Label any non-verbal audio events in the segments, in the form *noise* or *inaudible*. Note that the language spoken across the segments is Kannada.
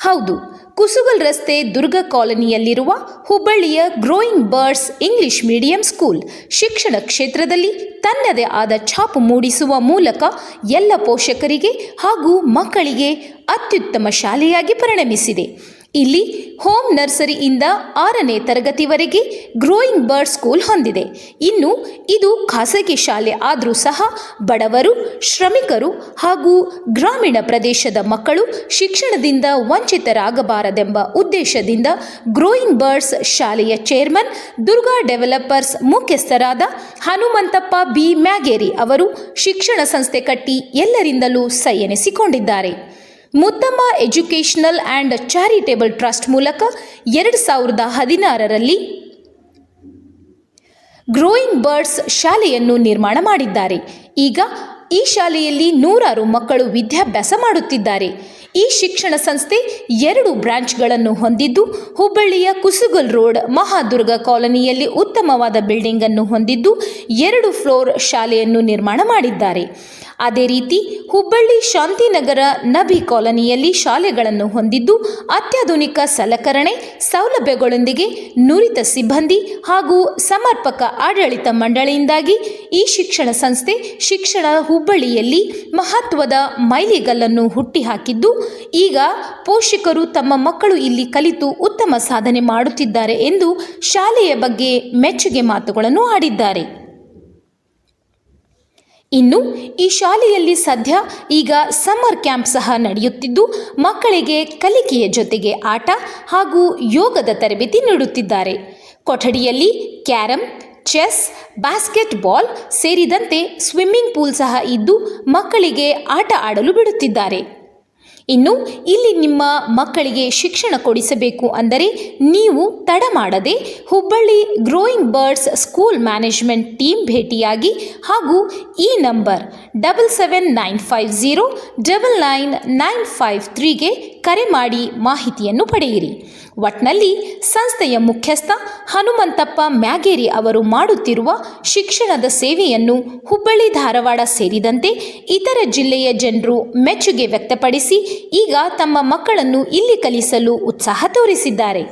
ಹೌದು, ಕುಸುಗಲ್ ರಸ್ತೆ ದುರ್ಗ ಕಾಲೋನಿಯಲ್ಲಿರುವ ಹುಬ್ಬಳ್ಳಿಯ growing birds English medium school ಶಿಕ್ಷಣ ಕ್ಷೇತ್ರದಲ್ಲಿ ತನ್ನದೇ ಆದ ಛಾಪು ಮೂಡಿಸುವ ಮೂಲಕ ಎಲ್ಲ ಪೋಷಕರಿಗೆ ಹಾಗೂ ಮಕ್ಕಳಿಗೆ ಅತ್ಯುತ್ತಮ ಶಾಲೆಯಾಗಿ ಪರಿಣಮಿಸಿದೆ. ಇಲ್ಲಿ ಹೋಮ್ ನರ್ಸರಿಯಿಂದ ಆರನೇ ತರಗತಿವರೆಗೆ ಗ್ರೋಯಿಂಗ್ ಬರ್ಡ್ ಸ್ಕೂಲ್ ಹೊಂದಿದೆ. ಇನ್ನು ಇದು ಖಾಸಗಿ ಶಾಲೆ ಆದರೂ ಸಹ ಬಡವರು, ಶ್ರಮಿಕರು ಹಾಗೂ ಗ್ರಾಮೀಣ ಪ್ರದೇಶದ ಮಕ್ಕಳು ಶಿಕ್ಷಣದಿಂದ ವಂಚಿತರಾಗಬಾರದೆಂಬ ಉದ್ದೇಶದಿಂದ ಗ್ರೋಯಿಂಗ್ ಬರ್ಡ್ಸ್ ಶಾಲೆಯ ಚೇರ್ಮನ್, ದುರ್ಗಾ ಡೆವಲಪರ್ಸ್ ಮುಖ್ಯಸ್ಥರಾದ ಹನುಮಂತಪ್ಪ ಬಿ. ಮ್ಯಾಗೇರಿ ಅವರು ಶಿಕ್ಷಣ ಸಂಸ್ಥೆ ಕಟ್ಟಿ ಎಲ್ಲರಿಂದಲೂ ಸೈ ಎನಿಸಿಕೊಂಡಿದ್ದಾರೆ Muttamma educational and charitable trust ಮೂಲಕ ಎರಡು ಸಾವಿರದ ಹದಿನಾರರಲ್ಲಿ ಗ್ರೋಯಿಂಗ್ ಬರ್ಡ್ಸ್ ಶಾಲೆಯನ್ನು ನಿರ್ಮಾಣ ಮಾಡಿದ್ದಾರೆ. ಈಗ ಈ ಶಾಲೆಯಲ್ಲಿ ನೂರಾರು ಮಕ್ಕಳು ವಿದ್ಯಾಭ್ಯಾಸ ಮಾಡುತ್ತಿದ್ದಾರೆ. ಈ ಶಿಕ್ಷಣ ಸಂಸ್ಥೆ ಎರಡು ಬ್ರಾಂಚ್ಗಳನ್ನು ಹೊಂದಿದ್ದು, ಹುಬ್ಬಳ್ಳಿಯ ಕುಸುಗಲ್ ರೋಡ್ ಮಹಾದುರ್ಗ ಕಾಲೋನಿಯಲ್ಲಿ ಉತ್ತಮವಾದ ಬಿಲ್ಡಿಂಗ್ ಅನ್ನು ಹೊಂದಿದ್ದು, ಎರಡು ಫ್ಲೋರ್ ಶಾಲೆಯನ್ನು ನಿರ್ಮಾಣ ಮಾಡಿದ್ದಾರೆ. ಅದೇ ರೀತಿ, ಹುಬ್ಬಳ್ಳಿ ಶಾಂತಿನಗರ ನಬಿ ಕಾಲೋನಿಯಲ್ಲಿ ಶಾಲೆಗಳನ್ನು ಹೊಂದಿದ್ದು, ಅತ್ಯಾಧುನಿಕ ಸಲಕರಣೆ, ಸೌಲಭ್ಯಗಳೊಂದಿಗೆ ನುರಿತ ಸಿಬ್ಬಂದಿ ಹಾಗೂ ಸಮರ್ಪಕ ಆಡಳಿತ ಮಂಡಳಿಯಿಂದಾಗಿ ಈ ಶಿಕ್ಷಣ ಸಂಸ್ಥೆ ಶಿಕ್ಷಣ ಹುಬ್ಬಳ್ಳಿಯಲ್ಲಿ ಮಹತ್ವದ ಮೈಲಿಗಲ್ಲನ್ನು ಹುಟ್ಟಿಹಾಕಿದ್ದು, ಈಗ ಪೋಷಕರು ತಮ್ಮ ಮಕ್ಕಳು ಇಲ್ಲಿ ಕಲಿತು ಉತ್ತಮ ಸಾಧನೆ ಮಾಡುತ್ತಿದ್ದಾರೆ ಎಂದು ಶಾಲೆಯ ಬಗ್ಗೆ ಮೆಚ್ಚುಗೆ ಮಾತುಗಳನ್ನು ಆಡಿದ್ದಾರೆ. ಇನ್ನು ಈ ಶಾಲೆಯಲ್ಲಿ ಸದ್ಯ ಈಗ ಸಮ್ಮರ್ ಕ್ಯಾಂಪ್ ಸಹ ನಡೆಯುತ್ತಿದ್ದು, ಮಕ್ಕಳಿಗೆ ಕಲಿಕೆಯ ಜೊತೆಗೆ ಆಟ ಹಾಗೂ ಯೋಗದ ತರಬೇತಿ ನೀಡುತ್ತಿದ್ದಾರೆ. ಕೊಠಡಿಯಲ್ಲಿ ಕ್ಯಾರಂ ಚೆಸ್ ಬಾಸ್ಕೆಟ್ ಬಾಲ್ ಸೇರಿದಂತೆ ಸ್ವಿಮ್ಮಿಂಗ್ ಪೂಲ್ ಸಹ ಇದ್ದು ಮಕ್ಕಳಿಗೆ ಆಟ ಆಡಲು ಬಿಡುತ್ತಿದ್ದಾರೆ. ಇನ್ನು ಇಲ್ಲಿ ನಿಮ್ಮ ಮಕ್ಕಳಿಗೆ ಶಿಕ್ಷಣ ಕೊಡಿಸಬೇಕು ಅಂದರೆ ನೀವು ತಡ ಮಾಡದೆ Hubballi growing birds school management team ಭೇಟಿಯಾಗಿ ಹಾಗೂ ಈ number double seven nine five zero double nine nine five ತ್ರೀಗೆ ಕರೆ ಮಾಡಿ ಮಾಹಿತಿಯನ್ನು ಪಡೆಯಿರಿ. ಒಟ್ನಲ್ಲಿ ಸಂಸ್ಥೆಯ ಮುಖ್ಯಸ್ಥ ಹನುಮಂತಪ್ಪ ಮ್ಯಾಗೇರಿ ಅವರು ಮಾಡುತ್ತಿರುವ ಶಿಕ್ಷಣದ ಸೇವೆಯನ್ನು ಹುಬ್ಬಳ್ಳಿ ಧಾರವಾಡ ಸೇರಿದಂತೆ ಇತರ ಜಿಲ್ಲೆಯ ಜನರು ಮೆಚ್ಚುಗೆ ವ್ಯಕ್ತಪಡಿಸಿ ಈಗ ತಮ್ಮ ಮಕ್ಕಳನ್ನು ಇಲ್ಲಿ ಕಲಿಸಲು ಉತ್ಸಾಹ ತೋರಿಸಿದ್ದಾರೆ.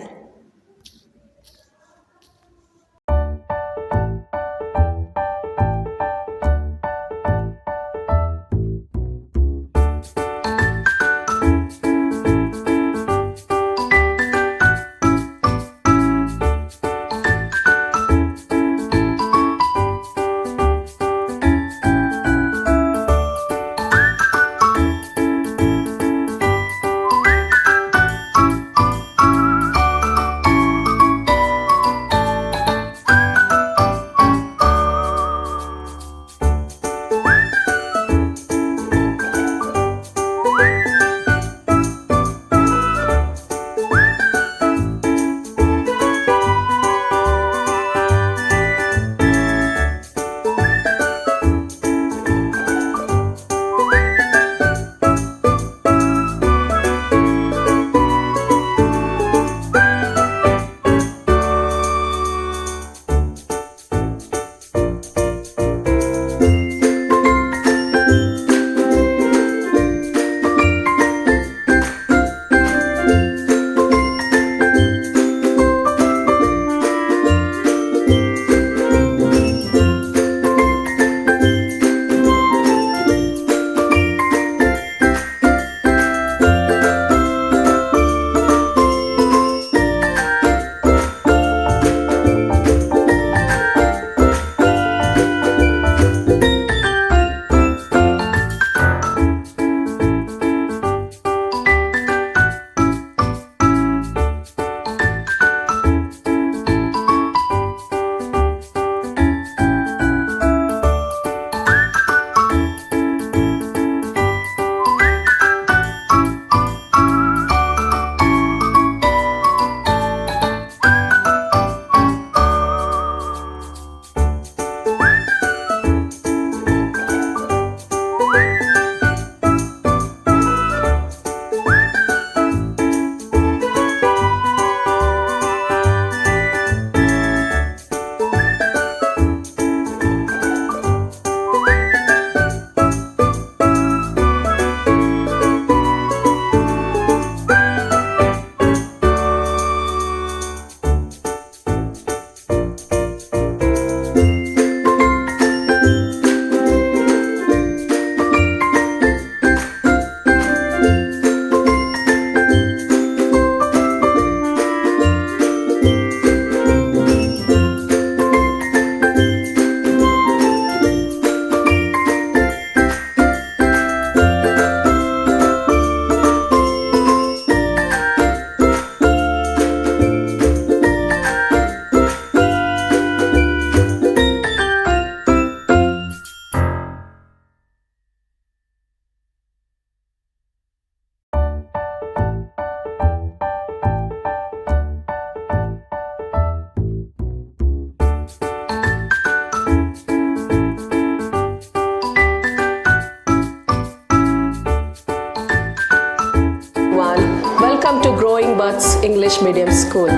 Arts English Medium School,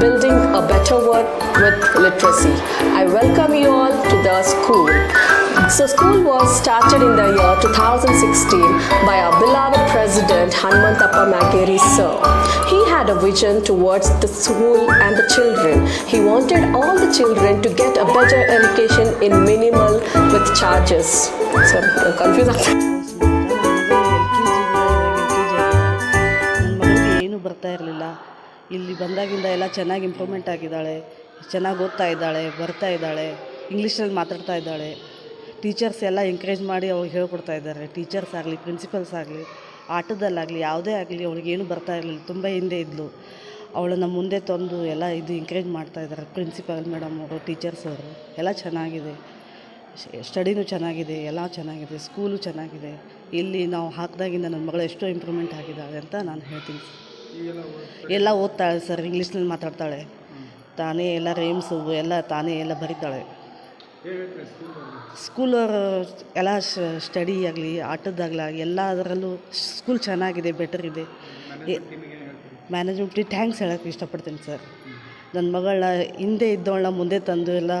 building a better world with literacy. I welcome you all to the school. So, school was started in the year 2016 by our beloved president Hanmantappa Mageri sir. He had a vision towards the school and the children. He wanted all the children to get a better education in minimal with charges. Sorry, I'm confused. *laughs* ಇಲ್ಲಿ ಬಂದಾಗಿಂದ ಎಲ್ಲ ಚೆನ್ನಾಗಿ ಇಂಪ್ರೂವ್ಮೆಂಟ್ ಆಗಿದ್ದಾಳೆ. ಚೆನ್ನಾಗಿ ಓದ್ತಾ ಇದ್ದಾಳೆ, ಬರ್ತಾ ಇದ್ದಾಳೆ ಇಂಗ್ಲೀಷಲ್ಲಿ ಮಾತಾಡ್ತಾ ಇದ್ದಾಳೆ. ಟೀಚರ್ಸ್ ಎಲ್ಲ ಎಂಕರೇಜ್ ಮಾಡಿ ಅವ್ರಿಗೆ ಹೇಳ್ಕೊಡ್ತಾ ಇದ್ದಾರೆ. ಟೀಚರ್ಸ್ ಆಗಲಿ ಪ್ರಿನ್ಸಿಪಲ್ಸ್ ಆಗಲಿ, ಆಟದಲ್ಲಾಗಲಿ, ಯಾವುದೇ ಆಗಲಿ ಅವಳಿಗೆ ಏನು ಬರ್ತಾ ಇರಲಿಲ್ಲ. ತುಂಬ ಹಿಂದೆ ಇದ್ಲು. ಅವಳನ್ನು ಮುಂದೆ ತಂದು ಎಲ್ಲ ಇದು ಎಂಕರೇಜ್ ಮಾಡ್ತಾ ಇದ್ದಾರೆ. ಪ್ರಿನ್ಸಿಪಲ್ ಮೇಡಮ್ ಅವರು ಟೀಚರ್ಸ್ ಅವರು. ಎಲ್ಲ ಚೆನ್ನಾಗಿದೆ. ಸ್ಟಡಿನೂ ಚೆನ್ನಾಗಿದೆ, ಎಲ್ಲ ಚೆನ್ನಾಗಿದೆ ಸ್ಕೂಲು ಚೆನ್ನಾಗಿದೆ. ಇಲ್ಲಿ ನಾವು ಹಾಕಿದಾಗಿಂದ ನನ್ನ ಮಗಳು ಎಷ್ಟೋ ಇಂಪ್ರೂವ್ಮೆಂಟ್ ಆಗಿದ್ದಾಳೆ ಅಂತ ನಾನು ಹೇಳ್ತೀನಿ. ಎಲ್ಲ ಓದ್ತಾಳೆ ಸರ್, ಇಂಗ್ಲೀಷ್ನಲ್ಲಿ ಮಾತಾಡ್ತಾಳೆ. ತಾನೇ ಎಲ್ಲ ರೇಮ್ಸು ಎಲ್ಲ ತಾನೇ ಎಲ್ಲ ಬರೀತಾಳೆ. ಸ್ಕೂಲ್ ಎಲ್ಲ ಸ್ಟಡಿ ಆಗಲಿ ಆಟದಾಗಲಿ ಎಲ್ಲ ಅದರಲ್ಲೂ ಸ್ಕೂಲ್ ಚೆನ್ನಾಗಿದೆ ಬೆಟರ್ ಇದೆ. ಮ್ಯಾನೇಜ್ಮೆಂಟ್ ಥ್ಯಾಂಕ್ಸ್ ಹೇಳೋಕ್ಕೆ ಇಷ್ಟಪಡ್ತೀನಿ ಸರ್. ನನ್ನ ಮಗಳನ್ನ ಹಿಂದೆ ಇದ್ದವಳನ್ನ ಮುಂದೆ ತಂದು ಎಲ್ಲ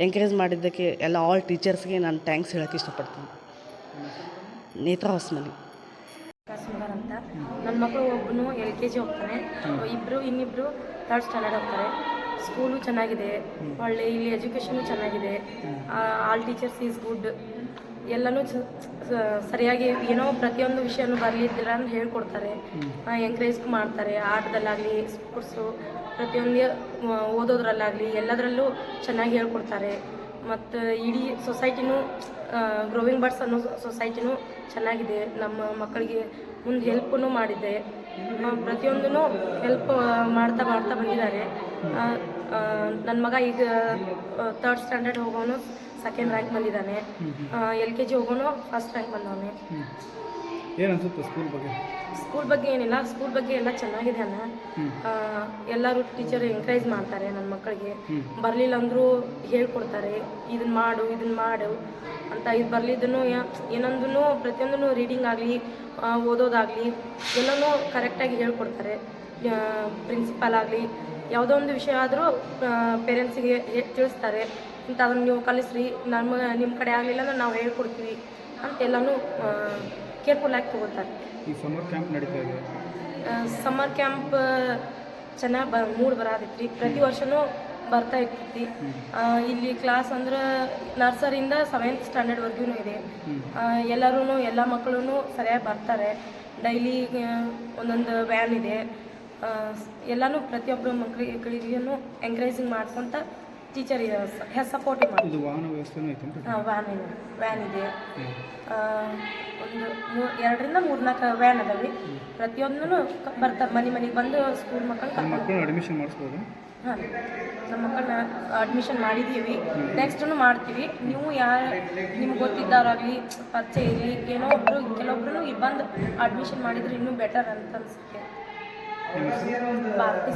ಎಂಕರೇಜ್ ಮಾಡಿದ್ದಕ್ಕೆ ಎಲ್ಲ ಆಲ್ ಟೀಚರ್ಸ್ಗೆ ನಾನು ಥ್ಯಾಂಕ್ಸ್ ಹೇಳೋಕ್ಕೆ ಇಷ್ಟಪಡ್ತೀನಿ. ನೇತ್ರ ಹಾಸ್ನಲ್ಲಿ ಅಂತ ನನ್ನ ಮಕ್ಕಳು ಒಬ್ಬನು ಎಲ್ ಕೆ ಜಿ ಹೋಗ್ತಾನೆ. ಇಬ್ಬರು ಇನ್ನಿಬ್ಬರು ಥರ್ಡ್ ಸ್ಟ್ಯಾಂಡರ್ಡ್ ಹೋಗ್ತಾರೆ. ಸ್ಕೂಲು ಚೆನ್ನಾಗಿದೆ. ಒಳ್ಳೆ ಇಲ್ಲಿ ಎಜುಕೇಷನು ಚೆನ್ನಾಗಿದೆ. ಆಲ್ ಟೀಚರ್ಸ್ ಈಸ್ ಗುಡ್ ಎಲ್ಲನೂ ಚ- ಸರಿಯಾಗಿ ಏನೋ ಪ್ರತಿಯೊಂದು ವಿಷಯನೂ ಬರಲಿದ್ದಿಲ್ಲ ಅಂತ ಹೇಳ್ಕೊಡ್ತಾರೆ. ಎಂಕರೇಜ್ ಮಾಡ್ತಾರೆ. ಆಟದಲ್ಲಾಗಲಿ ಸ್ಪೋರ್ಟ್ಸು ಪ್ರತಿಯೊಂದು ಓದೋದ್ರಲ್ಲಾಗಲಿ ಎಲ್ಲದರಲ್ಲೂ ಚೆನ್ನಾಗಿ ಹೇಳ್ಕೊಡ್ತಾರೆ. ಮತ್ತು ಇಡೀ ಸೊಸೈಟಿನೂ ಗ್ರೋವಿಂಗ್ ಬರ್ಡ್ಸ್ ಅನ್ನೋ ಸೊಸೈಟಿನೂ ಚೆನ್ನಾಗಿದೆ. ನಮ್ಮ ಮಕ್ಕಳಿಗೆ ಮುಂದೆ ಹೆಲ್ಪನ್ನು ಮಾಡಿದ್ದೆ. ಪ್ರತಿಯೊಂದೂ ಹೆಲ್ಪ್ ಮಾಡ್ತಾ ಮಾಡ್ತಾ ಬಂದಿದ್ದಾರೆ. ನನ್ನ ಮಗ ಈಗ ತರ್ಡ್ ಸ್ಟ್ಯಾಂಡರ್ಡ್ ಹೋಗೋನು ಸೆಕೆಂಡ್ ರ್ಯಾಂಕ್ ಬಂದಿದ್ದಾನೆ. ಎಲ್ ಕೆ ಜಿ ಹೋಗೋನು ಫಸ್ಟ್ ರ್ಯಾಂಕ್ ಬಂದವನೆ. ಏನು ಅನ್ಸುತ್ತೆ ಸ್ಕೂಲ್ ಬಗ್ಗೆ? ಸ್ಕೂಲ್ ಬಗ್ಗೆ ಏನಿಲ್ಲ. ಸ್ಕೂಲ್ ಬಗ್ಗೆ ಎಲ್ಲ ಚೆನ್ನಾಗಿದೆ ಅಣ್ಣ. ಎಲ್ಲರೂ ಟೀಚರ್ ಎಂಕರೇಜ್ ಮಾಡ್ತಾರೆ ನನ್ನ ಮಕ್ಕಳಿಗೆ. ಬರಲಿಲ್ಲ ಅಂದರೂ ಹೇಳ್ಕೊಡ್ತಾರೆ. ಇದನ್ನ ಮಾಡು ಇದನ್ನ ಮಾಡು. ಅಂತ ಇದು ಬರಲಿದ್ದನ್ನು ಏನೊಂದೂ ಪ್ರತಿಯೊಂದೂ ರೀಡಿಂಗ್ ಆಗಲಿ ಓದೋದಾಗಲಿ ಎಲ್ಲನೂ ಕರೆಕ್ಟಾಗಿ ಹೇಳ್ಕೊಡ್ತಾರೆ. ಪ್ರಿನ್ಸಿಪಾಲ್ ಆಗಲಿ ಯಾವುದೋ ಒಂದು ವಿಷಯ ಆದರೂ ಪೇರೆಂಟ್ಸಿಗೆ ತಿಳಿಸ್ತಾರೆ. ಅಂತ ಅದನ್ನು ನೀವು ಕಲಿಸ್ರಿ ನಮ್ಮ ನಿಮ್ಮ ಕಡೆ ಆಗಲಿಲ್ಲ ಅಂದ್ರೆ ನಾವು ಹೇಳ್ಕೊಡ್ತೀವಿ ಅಂತೆಲ್ಲನೂ ಕೇರ್ಫುಲ್ಲಾಗಿ ತಗೋತಾರೆ ಈ ಸಮ್ಮರ್ ಕ್ಯಾಂಪ್ ನಡೀತಾ ಇದೆ. ಸಮ್ಮರ್ ಕ್ಯಾಂಪ್ ಚೆನ್ನಾಗಿ ಬ ಮೂಡ್ ಬರತೈತಿ ಪ್ರತಿ ವರ್ಷನೂ ಬರ್ತಾ ಇರ್ತೈತಿ. ಇಲ್ಲಿ ಕ್ಲಾಸ್ ಅಂದ್ರೆ ನರ್ಸರಿಯಿಂದ ಸೆವೆಂತ್ ಸ್ಟ್ಯಾಂಡರ್ಡ್ವರೆಗೂ ಇದೆ. ಎಲ್ಲರೂ ಎಲ್ಲ ಮಕ್ಕಳು ಸರಿಯಾಗಿ ಬರ್ತಾರೆ. ಡೈಲಿ ಒಂದೊಂದು ವ್ಯಾನ್ ಇದೆ. ಎಲ್ಲನೂ ಪ್ರತಿಯೊಬ್ಬರು ಮಕ್ಕಳಿಗೂ ಎಂಕರೇಜಿಂಗ್ ಮಾಡ್ಕೊತ ಟೀಚರ್ ಸಪೋರ್ಟ್ ಇದು ವಾಹನ ವ್ಯವಸ್ಥೆನೂ ಐತೇನ್ರಿ ವ್ಯಾನ್ ಇದೆ. ವ್ಯಾನ್ ಇದೆ. ಒಂದು ಮೂರು ಎರಡರಿಂದ ಮೂರ್ನಾಲ್ಕು ವ್ಯಾನ್ ಅದಾವೆ. ಪ್ರತಿಯೊಂದೂ ಬರ್ತಾರೆ. ಮನೆ ಮನೆಗೆ ಬಂದು ಸ್ಕೂಲ್ ಮಕ್ಕಳು ಮಕ್ಕಳನ್ನ ಅಡ್ಮಿಷನ್ ಮಾಡಿಸ್ಬೋದು? ಹಾಂ. ನಮ್ಮ ಮಕ್ಕಳನ್ನ ಅಡ್ಮಿಷನ್ ಮಾಡಿದ್ದೀವಿ. ನೆಕ್ಸ್ಟೂ ಮಾಡ್ತೀವಿ. ನೀವು ಯಾರು ನಿಮ್ಗೆ ಗೊತ್ತಿದ್ದಾರಾಗಲಿ ಪರಿಚಯ ಇರಲಿ ಏನೋ ಒಬ್ಬರು ಕೆಲವೊಬ್ರು ಇಲ್ಲಿ ಬಂದು ಅಡ್ಮಿಷನ್ ಮಾಡಿದ್ರೆ ಇನ್ನೂ ಬೆಟರ್ ಅಂತ ಅನಿಸುತ್ತೆ. ಭಾರತಿ